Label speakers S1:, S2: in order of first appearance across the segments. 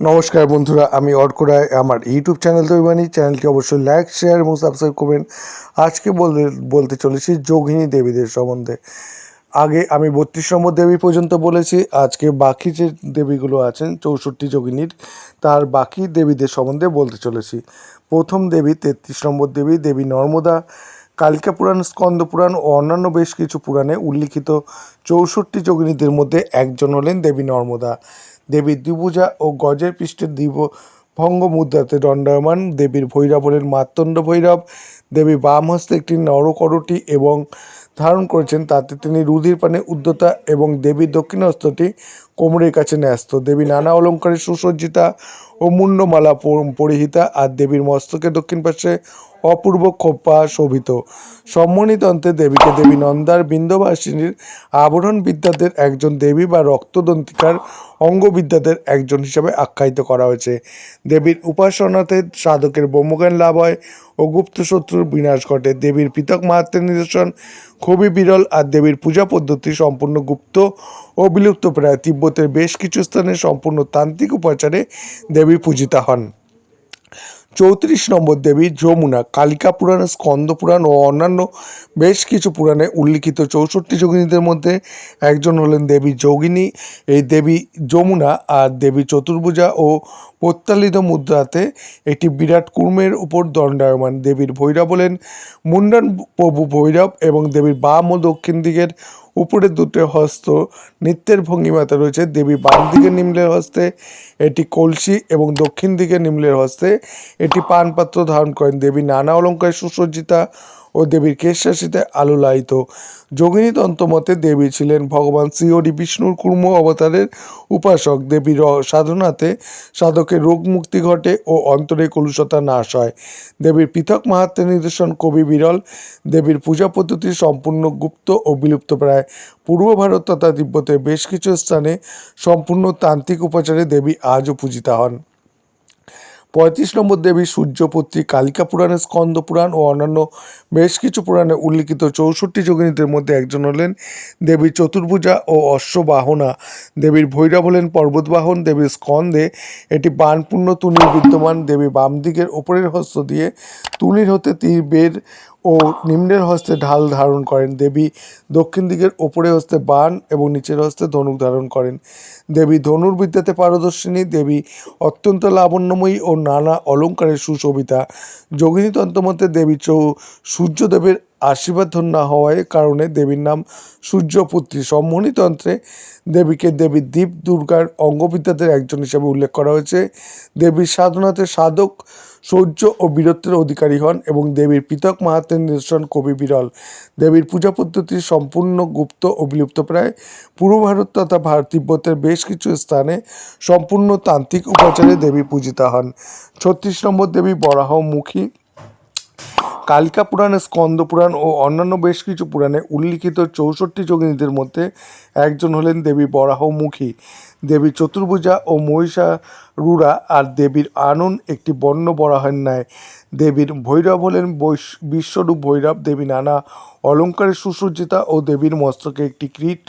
S1: নমস্কার বন্ধুরা, আমি অর্ক রায় আমার ইউটিউব চ্যানেল তৈবানি চ্যানেলটি অবশ্যই লাইক শেয়ার এবং সাবস্ক্রাইব করবেন। আজকে বলতে চলেছি যোগিনী দেবীদের সম্বন্ধে। আগে আমি বত্রিশ নম্বর দেবী পর্যন্ত বলেছি। আজকে বাকি যে দেবীগুলো আছেন, চৌষট্টি যোগিনীর, তার বাকি দেবীদের সম্বন্ধে বলতে চলেছি। প্রথম দেবী তেত্রিশ নম্বর দেবী দেবী নর্মদা। কালিকা পুরাণ, স্কন্দ পুরাণ ও অন্যান্য বেশ কিছু পুরাণে উল্লিখিত চৌষট্টি যোগিনীদের মধ্যে একজন হলেন দেবী নর্মদা। দেবী দ্বিভুজা ও গজের পৃষ্ঠের দিব ভঙ্গ মুদ্রাতে দণ্ডায়মান দেবীর ভৈরবের মাতণ্ড ভৈরব। দেবী বাম হস্তে একটি নরকরটি এবং ধারণ করেছেন, তাতে তিনি রুধির পানে উদ্যতা এবং দেবীর দক্ষিণ হস্তটি কোমরের কাছে ন্যস্ত। দেবী নানা অলঙ্কারে সুসজ্জিতা ও মুন্ডমালা পরিহিতা আর দেবীর মস্তকে দক্ষিণ পাশে অপূর্ব খোপা শোভিত। সম্মণিতন্ত্রে দেবীকে দেবী নন্দার বিন্দবাসিনীর আবরণ বিদ্যাদের একজন দেবী বা রক্তদন্তিকার অঙ্গবিদ্যাদের একজন হিসাবে আখ্যায়িত করা হয়েছে। দেবীর উপাসনাতে সাধকের ব্রহ্মজ্ঞান লাভ হয় ও গুপ্ত শত্রুর বিনাশ ঘটে। দেবীর পৃথক মাহাত্মের নিদর্শন খুবই বিরল আর দেবীর পূজা পদ্ধতি সম্পূর্ণ গুপ্ত ও বিলুপ্ত প্রায় তিব্বতের বেশ কিছু স্থানে সম্পূর্ণ তান্ত্রিক উপাচারে দেবী পূজিতা হন। চৌত্রিশ নম্বর দেবী যমুনা, কালিকা পুরাণ, স্কন্দ পুরাণ ও অন্যান্য বেশ কিছু পুরাণে উল্লিখিত চৌষট্টি যোগিনীদের মধ্যে একজন হলেন দেবী যোগিনী। এই দেবী যমুনা আর দেবী চতুর্ভুজা ও প্রত্যালিত মুদ্রাতে একটি বিরাট কুর্মের উপর দণ্ডায়মান। দেবীর ভৈরব হলেন মুন্ডন প্রভু ভৈরব এবং দেবীর বাম ও দক্ষিণ দিকের উপরের দুটো হস্ত, নৃত্যের ভঙ্গিমাতে রয়েছে দেবী বাম দিকে নিম্নের হস্তে, এটি কলসি এবং দক্ষিণ দিকে নিম্নের হস্তে, এটি পানপাত্র ধারণ করেন দেবী নানা অলঙ্কারে সুসজ্জিতা ও দেবীর কেশরাশিতে আলোলায়িত। যোগিনী তন্ত্রমতে দেবী ছিলেন ভগবান শ্রীহরি বিষ্ণুর কুর্ম অবতারের উপাসক। দেবীর সাধনাতে সাধকের রোগ মুক্তি ঘটে ও অন্তরে কলুষতা নাশ হয়। দেবীর পৃথক মাহাত্মের নিদর্শন কবি বিরল। দেবীর পূজা পদ্ধতি সম্পূর্ণ গুপ্ত ও বিলুপ্ত প্রায়। পূর্ব ভারত তথা তিব্বতের বেশ কিছু স্থানে সম্পূর্ণ তান্ত্রিক উপাচারে দেবী আজও পূজিতা হন। পঁয়ত্রিশ নম্বর দেবী সূর্যপত্রী, কালিকা পুরাণের স্কন্দ পুরাণ ও অন্যান্য বেশ কিছু পুরাণে উল্লিখিত চৌষট্টি যোগিনীদের মধ্যে একজন হলেন দেবী চতুর্ভুজা ও অশ্ববাহনা। দেবীর ভৈরব হলেন পর্বতবাহন, দেবীর স্কন্দে এটি বানপূর্ণ তুনির বিদ্যমান। দেবী বাম দিকের ওপরের হস্ত দিয়ে তুলির হতে তীর বের ও নিম্নের হস্তে ঢাল ধারণ করেন। দেবী দক্ষিণ দিকের ওপরে হস্তে বান এবং নিচের হস্তে ধনুক ধারণ করেন। দেবী ধনুর্বিদ্যাতে পারদর্শিনী, দেবী অত্যন্ত লাবণ্যময়ী ও নানা অলঙ্কারের সুশোভিতা। যোগিনী তন্ত্রমতে দেবী চৌ সূর্যদেবের আশীর্বাদ ধন্য হওয়ার কারণে দেবীর নাম সূর্যপুত্রী। সম্মোহনী তন্ত্রে দেবীকে দেবী দীপ দুর্গার অঙ্গবিদ্যাদের একজন হিসেবে উল্লেখ করা হয়েছে। দেবীর সাধনাতে সাধক শৌর্য ও বীরত্বের অধিকারী হন এবং দেবীর পৃথক মাহাত্মের নিদর্শন কবি বিরল। দেবীর পূজা পদ্ধতি সম্পূর্ণ গুপ্ত ও বিলুপ্ত প্রায়। পূর্ব ভারত তথা ভারত তিব্বতের বেশ কিছু স্থানে সম্পূর্ণ তান্ত্রিক উপাচারে দেবী পূজিতা হন। ছত্রিশ নম্বর দেবী বরাহমুখী। কালিকা পুরাণে, স্কন্দ পুরাণ ও অন্যান্য বেশ কিছু পুরাণে উল্লিখিত চৌষট্টি যোগিনীদের মধ্যে একজন হলেন দেবী বরাহমুখী। দেবী চতুর্ভুজা ও মহিষারুরা আর দেবীর আনন একটি বন্য বরাহের ন্যায়। দেবীর ভৈরব হলেন বৈশ- বিশ্বরূপ ভৈরব। দেবী নানা অলঙ্কারে সুসজ্জিতা ও দেবীর মস্তকে একটি ক্রীট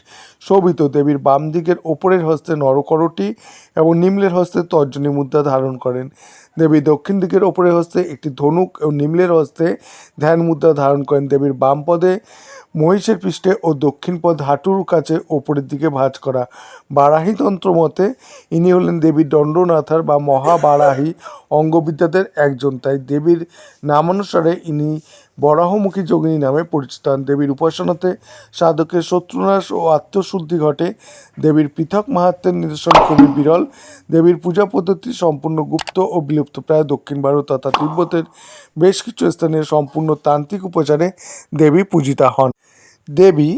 S1: শোভিত। দেবীর বাম দিকের ওপরের হস্তে নরকরটি এবং নিম্নের হস্তে তর্জনী মুদ্রা ধারণ করেন। দেবী দক্ষিণ দিকের ওপরের হস্তে একটি ধনুক ও নিম্নের হস্তে ধ্যান মুদ্রা ধারণ করেন। দেবীর বাম পদে মহিষের পৃষ্ঠে ও দক্ষিণ পদ হাঁটুর কাছে ওপরের দিকে ভাঁজ করা। বারাহী তন্ত্র মতে, ইনি হলেন দেবী দণ্ডনাথার বা মহাবারাহী অঙ্গবিদ্যাদের একজন। তাই দেবীর নামানুসারে ইনি বরাহমুখী যোগিনী নামে পরিচিত। দেবীর উপাসনাতে সাধকের শত্রুনাশ ও আত্মশুদ্ধি ঘটে। দেবীর পৃথক মাহাত্মের নিদর্শন খুবই বিরল। দেবীর পূজা পদ্ধতি সম্পূর্ণ গুপ্ত ও বিলুপ্ত। প্রায় দক্ষিণ ভারত তথা তিব্বতের বেশ কিছু স্থানে সম্পূর্ণ তান্ত্রিক উপচারে দেবী পূজিতা হন। দেবী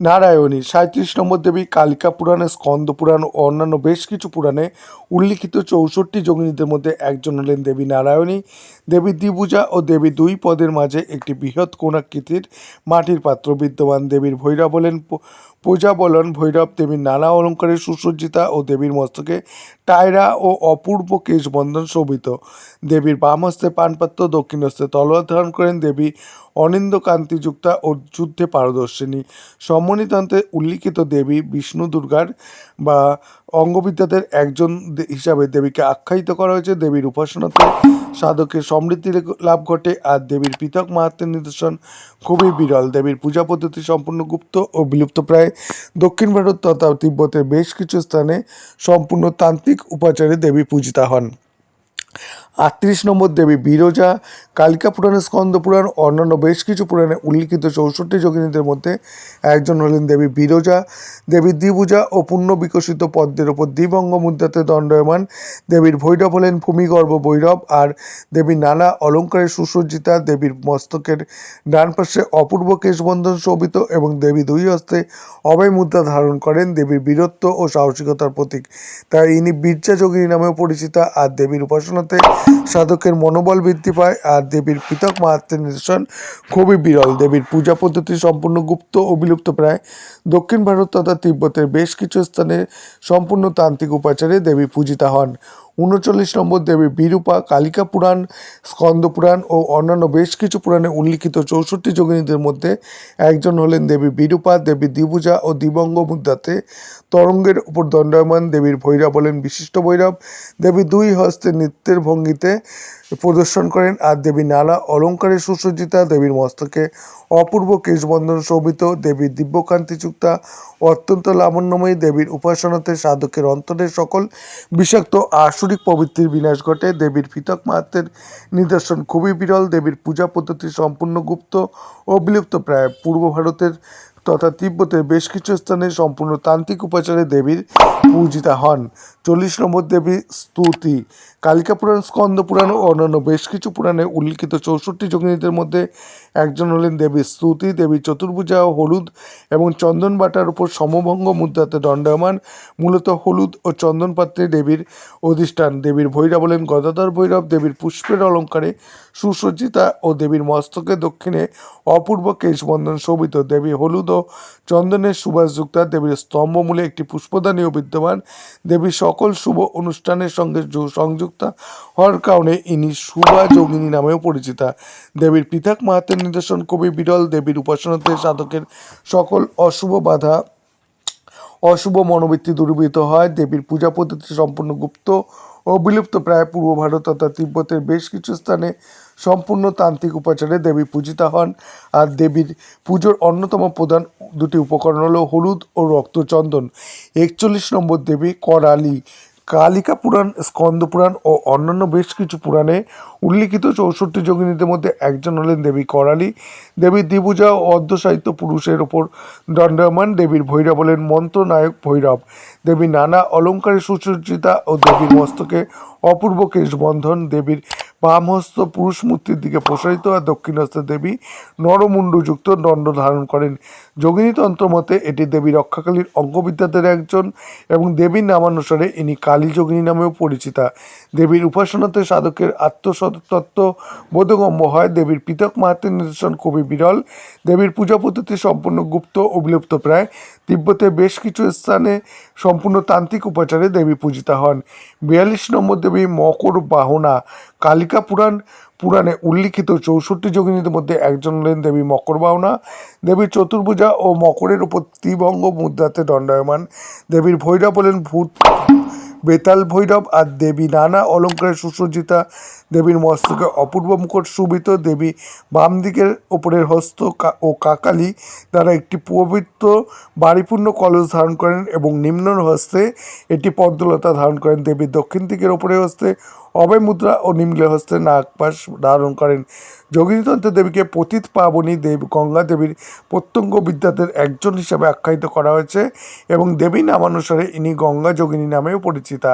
S1: নারায়ণী সাঁত্রিশ নম্বর দেবী, কালিকা পুরাণে, স্কন্দ পুরাণ ও অন্যান্য বেশ কিছু পুরাণে উল্লিখিত চৌষট্টি যোগিনীদের মধ্যে একজন হলেন দেবী নারায়ণী। দেবী দ্বিভুজা ও দেবী দুই পদের মাঝে একটি বৃহৎ কোণাকৃতির মাটির পাত্র বিদ্যমান। দেবীর ভৈরব হলেন পূজা বলন, ভৈরব, দেবীর নানা অলঙ্কারে সুসজ্জিতা ও দেবীর মস্তকে টায়রা ও অপূর্ব কেশবন্ধন শোভিত। দেবীর বাম হস্তে পানপাত্র, দক্ষিণ হস্তে তলোয়ার ধারণ করেন দেবী অনিন্দ কান্তিযুক্তা ও যুদ্ধে পারদর্শিনী। সম্মানিতান্তে উল্লিখিত দেবী বিষ্ণু দুর্গার বা অঙ্গবিদ্যাদের একজন হিসাবে দেবীকে আখ্যায়িত করা হয়েছে দেবীর উপাসনাতে। সাধকের সমৃদ্ধি লাভ ঘটে আর দেবীর পৃথক মাহাত্মের নিদর্শন খুবই বিরল। দেবীর পূজা পদ্ধতি সম্পূর্ণ গুপ্ত ও বিলুপ্ত। প্রায় দক্ষিণ ভারত তথা তিব্বতের বেশ কিছু স্থানে সম্পূর্ণ তান্ত্রিক উপাচারে দেবী পূজিতা হন। আটত্রিশ নম্বর দেবী বিরজা, কালিকা পুরাণে স্কন্দ পুরাণ, অন্যান্য বেশ কিছু পুরাণে উল্লিখিত চৌষট্টি যোগিনীদের মধ্যে একজন হলেন দেবী বিরজা। দেবী দ্বিভুজা ও পূর্ণ বিকশিত পদ্মের ওপর দ্বিবঙ্গ মুদ্রাতে দণ্ডয়মান। দেবীর ভৈরব হলেন ভূমিগর্ভ ভৈরব আর দেবী নানা অলঙ্কারে সুসজ্জিতা। দেবীর মস্তকের ডান পাশে অপূর্ব কেশবন্ধন শোভিত এবং দেবী দুই হস্তে অভয় মুদ্রা ধারণ করেন। দেবীর বীরত্ব ও সাহসিকতার প্রতীক। তাই ইনি বীর্যা যোগিনী নামেও পরিচিতা আর দেবীর উপাসনাতে সাধকের মনোবল বৃদ্ধি পায় আর দেবীর পৃথক মাহাত্মের নিদর্শন খুবই বিরল। দেবীর পূজা পদ্ধতি সম্পূর্ণ গুপ্ত ও বিলুপ্ত প্রায়। দক্ষিণ ভারত তথা তিব্বতের বেশ কিছু স্থানে সম্পূর্ণ তান্ত্রিক উপাচারে দেবী পূজিতা হন। উনচল্লিশ নম্বর দেবী বিরূপা, কালিকা পুরাণ, স্কন্দ পুরাণ ও অন্যান্য বেশ কিছু পুরাণে উল্লিখিত চৌষট্টি যোগিনীদের মধ্যে একজন হলেন দেবী বিরূপা, দেবী দ্বিভুজা ও দিবঙ্গ মুদ্রাতে তরঙ্গের উপর দণ্ডায়মান দেবীর ভৈরব হলেন বিশিষ্ট ভৈরব। দেবী দুই হস্তে নৃত্যের ভঙ্গিতে প্রদর্শন করেন আর দেবী নানা অলঙ্কারে সুসজ্জিতা, দেবীর মস্তকে অপূর্ব কেশবন্ধন শোভিত, দেবীর দিব্যকান্তিযুক্তা অত্যন্ত লাবণ্যময়ী দেবীর উপাসনাতে সাধকের অন্তরের সকল বিষাক্ত আসরিক প্রবৃত্তির বিনাশ ঘটে। দেবীর পৃথক মাহাত্মের নিদর্শন খুবই বিরল। দেবীর পূজা পদ্ধতি সম্পূর্ণ গুপ্ত ও বিলুপ্ত প্রায় পূর্ব ভারতের তথা তিব্বতের বেশ কিছু স্থানে সম্পূর্ণ তান্ত্রিক উপাচারে দেবীর পূজিতা হন। চল্লিশ নম্বর দেবী স্তুতি। কালিকা পুরাণ স্কন্দ পুরাণ ও অন্যান্য বেশ কিছু পুরাণে উল্লিখিত চৌষট্টি যোগিনীদের মধ্যে একজন হলেন দেবী স্তুতি। দেবী চতুর্ভুজা ও হলুদ এবং চন্দন বাটার উপর সমভঙ্গ মুদ্রাতে দণ্ডায়মান। মূলত হলুদ ও চন্দন পাত্রে দেবীর অধিষ্ঠান। দেবীর ভৈরব হলেন গদাধর ভৈরব। দেবীর পুষ্পের অলঙ্কারে সুসজ্জিতা ও দেবীর মস্তকে দক্ষিণে অপূর্ব কেশবন্ধন শোভিত। দেবী হলুদ ও চন্দনের সুবাসযুক্তা দেবীর স্তম্ভমূলে একটি পুষ্পদানীও বিদ্যমান। দেবীর সকল শুভ অনুষ্ঠানের সঙ্গে সংযুক্ত হওয়ার কারণে ইনি শুভা যোগিনী নামেও পরিচিতা। দেবীর পৃথক মাহাতের নিদর্শন কবি বিরল, দেবীর উপাসনাতে সাধকের সকল অশুভ বাধা, অশুভ মনোবৃত্তি দূরীভূত হয়। দেবীর পূজা পদ্ধতি সম্পূর্ণ গুপ্ত ও বিলুপ্ত। প্রায় পূর্ব ভারত তথা তিব্বতের বেশ কিছু স্থানে সম্পূর্ণ তান্ত্রিক উপাচারে দেবী পূজিতা হন। আর দেবীর পুজোর অন্যতম প্রধান দুটি উপকরণ হলো হলুদ ও রক্তচন্দন। একচল্লিশ নম্বর দেবী করালি। কালিকা পুরাণ, স্কন্দ পুরাণ ও অন্যান্য বেশ কিছু পুরাণে উল্লিখিত চৌষট্টি যোগিনীদের মধ্যে একজন হলেন দেবী করালি। দেবীর দ্বিভুজা ও অর্ধসাহিত্য পুরুষের ওপর দণ্ডায়মান। দেবীর ভৈরব হলেন মন্ত্রনায়ক ভৈরব। দেবী নানা অলঙ্কারে সুসজ্জিতা ও দেবীর মস্তকে অপূর্ব কেশবন্ধন। দেবীর বামহস্ত পুরুষ মূর্তির দিকে প্রসারিত আর দক্ষিণহস্ত দেবী নরমুণ্ডযুক্ত দণ্ড ধারণ করেন। যোগিনী তন্ত্র মতে এটি দেবী রক্ষাকালীর অঙ্গবিদ্যাদের একজন এবং দেবীর নামানুসারে ইনি কালী যোগিনী নামেও পরিচিতা। দেবীর উপাসনাতে সাধকের আত্মসতত্ব বোধগম্য হয়। দেবীর পৃথক মাহাত্মের নিদর্শন খুবই বিরল। দেবীর পূজা পদ্ধতি সম্পূর্ণ গুপ্ত ও বিলুপ্ত প্রায়। তিব্বতে বেশ কিছু স্থানে সম্পূর্ণ তান্ত্রিক উপাচারে দেবী পূজিতা হন। বিয়াল্লিশ নম্বর দেবী মকর বাহনা, কালিকা পুরাণ, পুরাণে উল্লিখিত চৌষট্টি যোগিনীদের মধ্যে একজন হলেন দেবী মকর বাহনা। দেবীর চতুর্ভুজা ও মকরের উপর ত্রিভঙ্গ মুদ্রাতে দণ্ডায়মান। দেবীর ভৈরব হলেন ভূত। বেতাল ভৈরব আর দেবী নানা অলঙ্কারে সুসজ্জিতা দেবীর মস্তকে অপূর্ব মুকুট শোভিত দেবী বাম দিকের ওপরের হস্ত ও কাকালি দ্বারা একটি পবিত্র বাড়িপূর্ণ কলস ধারণ করেন এবং নিম্ন হস্তে একটি পদ্মলতা ধারণ করেন। দেবীর দক্ষিণ দিকের ওপরের হস্তে অভয় মুদ্রা ও নিম্ন হস্তে নাগপাশ ধারণ করেন। যোগিনীতন্ত্র দেবীকে পতিত পাবনী দেব গঙ্গা দেবীর প্রত্যঙ্গ বিদ্যাদের একজন হিসাবে আখ্যায়িত করা হয়েছে এবং দেবী নামানুসারে ইনি গঙ্গা যোগিনী নামেও পরিচিতা।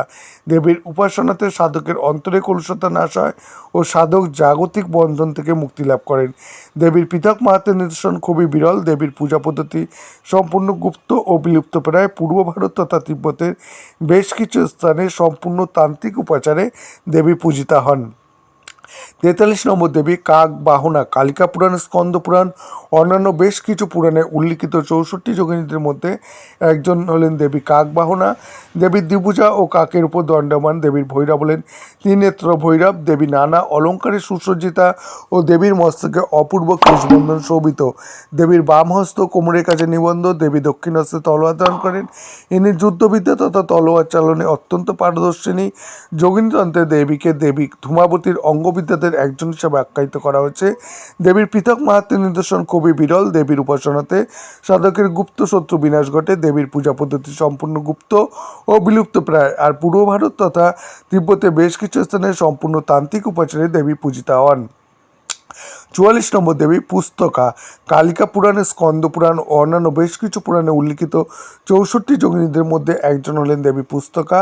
S1: দেবীর উপাসনাতে সাধকের অন্তরে কলুষতা নাশ হয় ও সাধক জাগতিক বন্ধন থেকে মুক্তি লাভ করেন। দেবীর পৃথক মাহাত্মের নিদর্শন খুবই বিরল। দেবীর পূজা পদ্ধতি সম্পূর্ণ গুপ্ত ও বিলুপ্ত। প্রায় পূর্ব ভারত তথা তিব্বতের বেশ কিছু স্থানে সম্পূর্ণ তান্ত্রিক উপাচারে দেবী পূজিতা হন। তেতাল্লিশ নম্বর দেবী কাক বাহনা, কালিকা পুরাণ, স্কন্দ পুরাণ, অন্যান্য বেশ কিছু পুরাণে উল্লিখিত চৌষট্টি যোগিনীদের মধ্যে একজন হলেন দেবী কাক বাহনা দেবীর দ্বিভুজা ও কাকের উপর দণ্ডমান দেবীর ভৈরব হলেন। ত্রিনেত্র ভৈরব, দেবী নানা অলঙ্কারে সুসজ্জিতা ও দেবীর মস্তকে অপূর্ব কেশবন্ধন শোভিত। দেবীর বাম হস্ত কোমরের কাছে নিবন্ধ, দেবী দক্ষিণ হস্তে তলোয়ার ধারণ করেন। ইনি যুদ্ধবিদ্যা তথা তলোয়ার চালনে অত্যন্ত পারদর্শিনী। যোগিনীতন্ত্রে দেবীকে দেবী ধূমাবতীর অঙ্গবিদ্যাদের একজন হিসাবে আখ্যায়িত করা হয়েছে। দেবীর পৃথক মাহাত্মের নিদর্শন খুবই বিরল। দেবীর উপাসনাতে সাধকের গুপ্ত শত্রু বিনাশ ঘটে। দেবীর পূজা পদ্ধতি সম্পূর্ণ গুপ্ত ও বিলুপ্ত প্রায়। আর পূর্ব ভারত তথা তিব্বতে বেশ কিছু স্থানে সম্পূর্ণ তান্ত্রিক উপাচারে দেবী পূজিতা হন। চুয়াল্লিশ নম্বর দেবী পুস্তকা, কালিকা পুরাণে স্কন্দ পুরাণ ও অন্যান্য বেশ কিছু পুরাণে উল্লিখিত চৌষট্টি যোগিনীদের মধ্যে একজন হলেন দেবী পুস্তকা।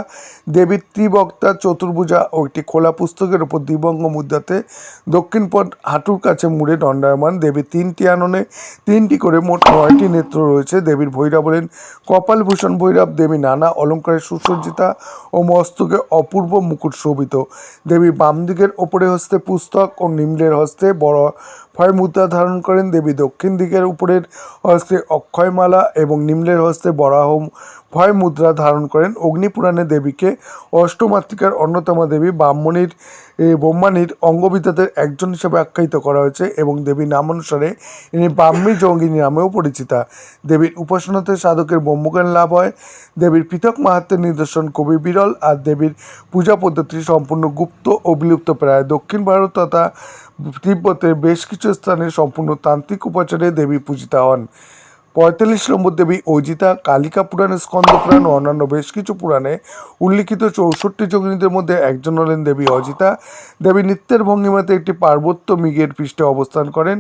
S1: দেবীর ত্রিবক্তা, চতুর্ভুজা ও একটি খোলা পুস্তকের উপর দ্বিবঙ্গ মুদ্রাতে দক্ষিণ পট হাঁটুর কাছে মুড়ে দণ্ডায়মান দেবীর তিনটি আননে, তিনটি করে মোট নয়টি নেত্র রয়েছে। দেবীর ভৈরব হলেন কপালভূষণ ভৈরব, দেবী নানা অলঙ্কারে সুসজ্জিতা ও মস্তকে অপূর্ব মুকুট শোভিত। দেবী বাম দিকের ওপরে হস্তে পুস্তক ও নিম্নের হস্তে বড় ভয় মুদ্রা ধারণ করেন দেবী দক্ষিণ দিকের উপরের হস্তে অক্ষয়মালা এবং নিম্নের হস্তে বরাহ ভয় মুদ্রা ধারণ করেন অগ্নিপুরাণে দেবীকে। অষ্টমাতৃকার অন্যতম দেবী ব্রাহ্মণীর ব্রহ্মাণীর অঙ্গবিদ্যাদের একজন হিসেবে আখ্যায়িত করা হয়েছে এবং দেবীর নাম অনুসারে ইনি ব্রাহ্মী জঙ্গিনী নামেও পরিচিতা। দেবীর উপাসনাতে সাধকের ব্রহ্মজ্ঞান লাভ হয়। দেবীর পৃথক মাহাত্মের নিদর্শন কবি বিরল আর দেবীর পূজা পদ্ধতি সম্পূর্ণ গুপ্ত ও বিলুপ্ত প্রায়। দক্ষিণ ভারত তথা তিব্বতের বেশ কিছু স্থানে সম্পূর্ণ তান্ত্রিক উপাচারে দেবী পূজিতা হন। পঁয়তাল্লিশ নম্বর দেবী অজিতা কালিকা পুরাণে স্কন্দ পুরাণ ও অন্যান্য বেশ কিছু পুরাণে উল্লিখিত চৌষট্টি যোগিনীদের মধ্যে একজন হলেন দেবী অজিতা। দেবী নিত্যের ভঙ্গিমাতে একটি পার্বত্য মৃগের পৃষ্ঠে অবস্থান করেন।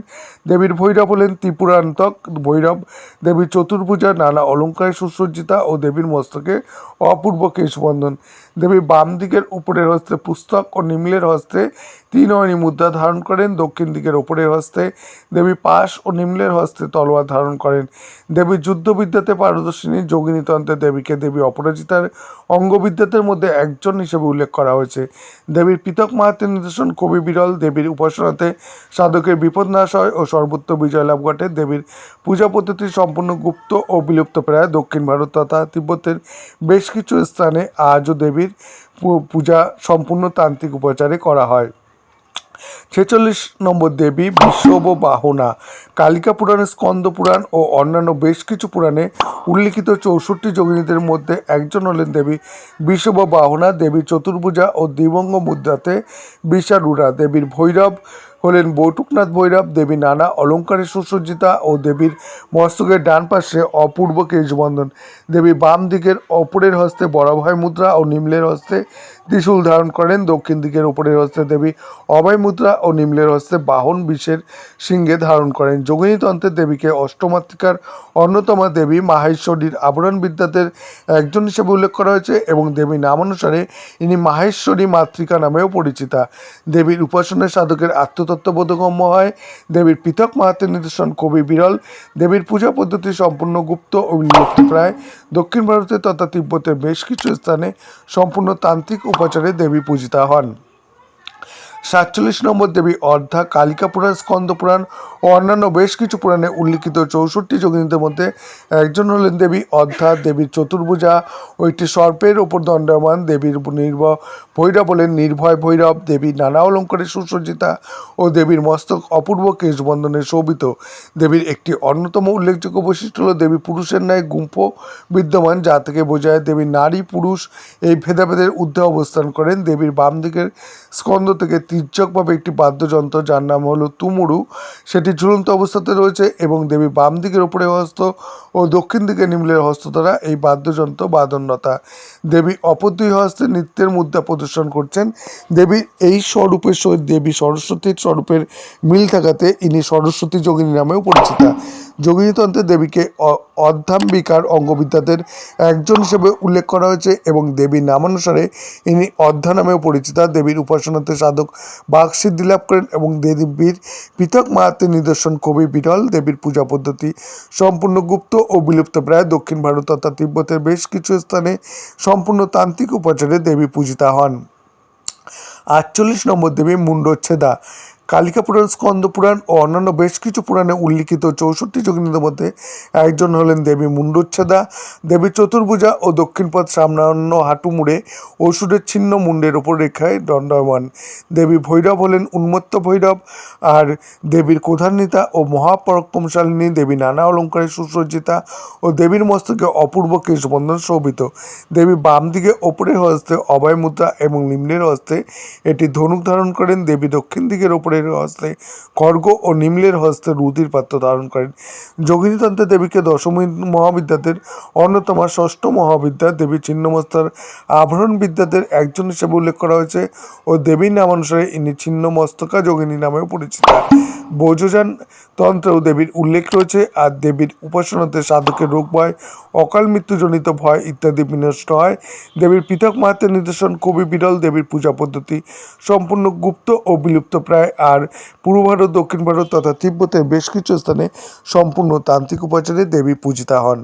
S1: দেবীর ভৈরব হলেন ত্রিপুরান্তক ভৈরব। দেবীর চতুর্ভুজা নানা অলঙ্কারে সুসজ্জিতা ও দেবীর মস্তকে অপূর্ব কেশবন্ধন দেবী বাম দিকের উপরের হস্তে পুস্তক ও নিম্নের হস্তে ত্রিনয়নী মুদ্রা ধারণ করেন। দক্ষিণ দিকের উপরের হস্তে দেবী পাশ ও নিম্নের হস্তে তলোয়ার ধারণ করেন। দেবী যুদ্ধবিদ্যাতে পারদর্শিনী, যোগিনীতন্ত্রে দেবীকে দেবী অপরাজিতার অঙ্গবিদ্যাতের মধ্যে একজন হিসেবে উল্লেখ করা হয়েছে। দেবীর পৃথক মাহাত্মের নিদর্শন কবি বিরল। দেবীর উপাসনাতে সাধকের বিপদ নাশ হয় ও সর্বত্র বিজয় লাভ ঘটে। দেবীর পূজা পদ্ধতি সম্পূর্ণ গুপ্ত ও বিলুপ্ত প্রায় দক্ষিণ ভারত তথা তিব্বতের বেশ কিছু স্থানে আজও দেবীর পূ- পূজা সম্পূর্ণ তান্ত্রিক উপচারে করা হয়। ছেচল্লিশ নম্বর দেবী বিশ্বব বাহনা। কালিকা পুরাণে স্কন্দ পুরাণ ও অন্যান্য বেশ কিছু পুরাণে উল্লিখিত চৌষট্টি যোগিনীদের মধ্যে একজন হলেন দেবী বিশ্বব বাহনা। দেবী চতুর্ভুজা ও দিবঙ্গ মুদ্রাতে বিষারুরা দেবীর ভৈরব হলেন বৌটুকনাথ ভৈরব, দেবী নানা অলঙ্কারে সুসজ্জিতা ও দেবীর মস্তকের ডান পাশে অপূর্ব কেশবন্ধন দেবী বাম দিকের অপরের হস্তে বরাভয় মুদ্রা ও নিম্লের হস্তে ত্রিশূল ধারণ করেন। দক্ষিণ দিকের উপরের হস্তে দেবী অভয় মুদ্রা ও নিম্লের হস্তে বাহন বিষের সিংহে ধারণ করেন। যোগিনীতন্ত্রের দেবীকে অষ্টমাতৃকার অন্যতম দেবী মাহেশ্বরীর আবরণ বিদ্যাতের একজন হিসেবে উল্লেখ করা হয়েছে এবং দেবী নাম অনুসারে ইনি মাহেশ্বরী মাতৃকা নামেও পরিচিতা। দেবীর উপাসনায় সাধকের আত্মতত্ত্ব বোধগম্য হয়। দেবীর পৃথক মাহাত্মের নিদর্শন কবি বিরল। দেবীর পূজা পদ্ধতি সম্পূর্ণ গুপ্ত ও প্রায় দক্ষিণ ভারতে তথা তিব্বতের বেশ কিছু স্থানে সম্পূর্ণ তান্ত্রিক উপাচারে দেবী পূজিতা হন। সাতচল্লিশ নম্বর দেবী অর্ধা কালিকা পুরাণ, স্কন্দ পুরাণ ও অন্যান্য বেশ কিছু পুরাণে উল্লিখিত চৌষট্টি যোগিনীদের মধ্যে একজন হলেন দেবী অর্ধা দেবীর চতুর্ভুজা। ও একটি সর্পের ওপর দণ্ডায়মান, দেবীর নির্ভ ভৈরব হলেন নির্ভয় ভৈরব। দেবী নানা অলঙ্কারে সুসজ্জিতা ও দেবীর মস্তক অপূর্ব কেশবন্ধনে শোভিত। দেবীর একটি অন্যতম উল্লেখযোগ্য বৈশিষ্ট্য হল দেবী পুরুষের ন্যায় গুম্ফ বিদ্যমান, যা থেকে বোঝায় দেবী নারী পুরুষ এই ভেদাভেদের ঊর্ধ্বে অবস্থান করেন। দেবীর বাম দিকের স্কন্দ থেকে তির্যকভাবে একটি বাদ্যযন্ত্র যার নাম হলো তুমুরু। সেটি ঝুলন্ত অবস্থাতে রয়েছে এবং দেবী বাম দিকের ওপরে হস্ত ও দক্ষিণ দিকে নিম্নের হস্ত দ্বারা এই বাদ্যযন্ত্র বাদনতা দেবী অপর দুই হস্তে নৃত্যের মুদ্রা প্রদর্শন করছেন। দেবীর এই স্বরূপের সহিত দেবী সরস্বতীর স্বরূপের মিল থাকাতে ইনি সরস্বতী যোগিনী নামেও পরিচিতা। যোগিনীতন্ত্রে দেবীকে অ- অর্ধাম্বিকার অঙ্গবিদ্যাদের একজন হিসেবে উল্লেখ করা হয়েছে এবং দেবীর নামানুসারে ইনি অর্ধা নামেও পরিচিতা। দেবীর উপাসনাতে সাধক বাকসিদ্ধি লাভ করেন এবং দেবীর পৃথক মাহাত্মের নিদর্শন কবি বিরল দেবীর পূজা পদ্ধতি। সম্পূর্ণ গুপ্ত ও বিলুপ্ত প্রায় দক্ষিণ ভারত তথা তিব্বতের বেশ কিছু স্থানে সম্পূর্ণ তান্ত্রিক উপাচারে দেবী পূজিতা হন। আটচল্লিশ নম্বর দেবী মুন্ডচ্ছেদা। কালিকা পুরাণ স্কন্দ পুরাণ ও অন্যান্য বেশ কিছু পুরাণে উল্লিখিত চৌষট্টি যোগিনীদের মধ্যে একজন হলেন দেবী মুন্ডচ্ছেদা দেবী চতুর্ভুজা ও দক্ষিণপথ সামনান্য হাঁটু মুড়ে অসুরের ছিন্ন মুন্ডের ওপর রেখায় দণ্ডায়মান। দেবী ভৈরব হলেন উন্মত্ত ভৈরব আর দেবীর কোধান্বিতা ও মহাপরাক্রমশালিনী দেবী নানা অলঙ্কারে সুসজ্জিতা ও দেবীর মস্তকে অপূর্ব কেশবন্ধন শোভিত। দেবী বাম দিকে ওপরের হস্তে অভয় মুদ্রা এবং নিম্নের হস্তে এটি ধনুক ধারণ করেন। দেবী দক্ষিণ দিকের ওপরের হস্তে খর্গ ও নিম্নের হস্তে রুধির পাত্র ধারণ করেন। যোগিনীতন্ত্রে দেবীকে দশমী মহাবিদ্যাদের অন্যতম ষষ্ঠ মহাবিদ্যা দেবী ছিন্নমস্তার আভরণ বিদ্যাদের একজন হিসেবে উল্লেখ করা হয়েছে ও দেবীর নামানুসারে ইনি ছিন্নমস্তকা যোগিনী নামেও পরিচিতা। বোঝযান তন্ত্রেও দেবীর উল্লেখ রয়েছে, আর দেবীর উপাসনাতে সাধকের রোগ ভয়, অকাল মৃত্যুজনিত ভয় ইত্যাদি বিনষ্ট হয়। দেবীর পৃথক মাহাত্মের নিদর্শন খুবই বিরল দেবীর পূজা পদ্ধতি সম্পূর্ণ গুপ্ত ও বিলুপ্ত প্রায়, আর পূর্ব ভারত, দক্ষিণ ভারত তথা তিব্বতের বেশ কিছু স্থানে সম্পূর্ণ তান্ত্রিক উপাচারে দেবী পূজিতা হন।